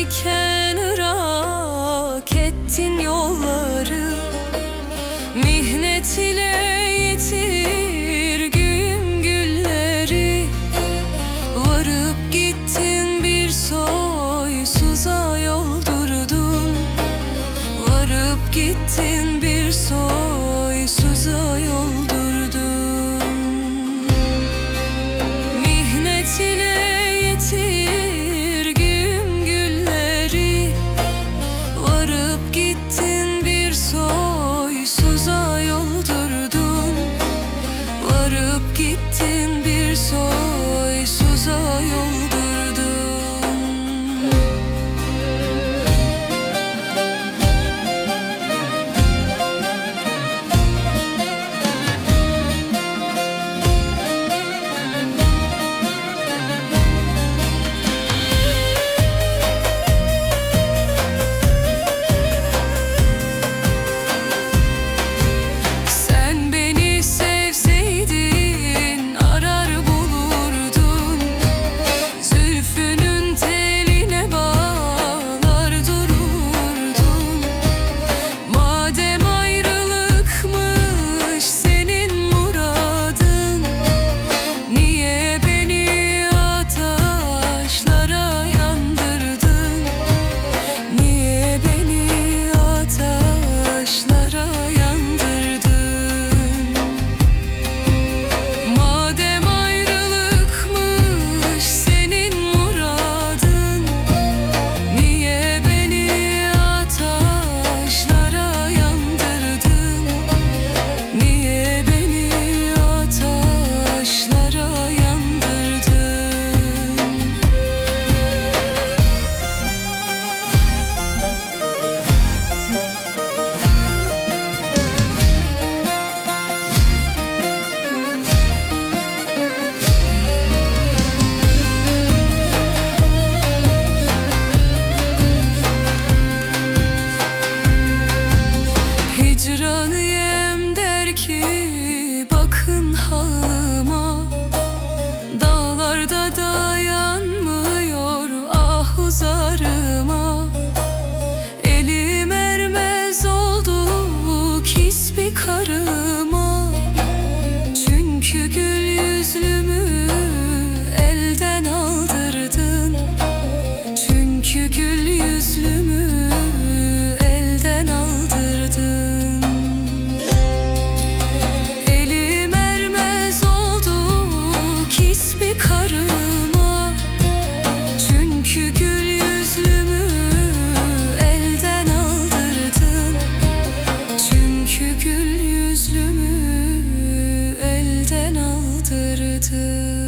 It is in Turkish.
iken ırak yolları. Mihnet ile yetir gün gülleri. Varıp gittin bir soysuza yoldurdun Varıp gittin gittin bir soğuk to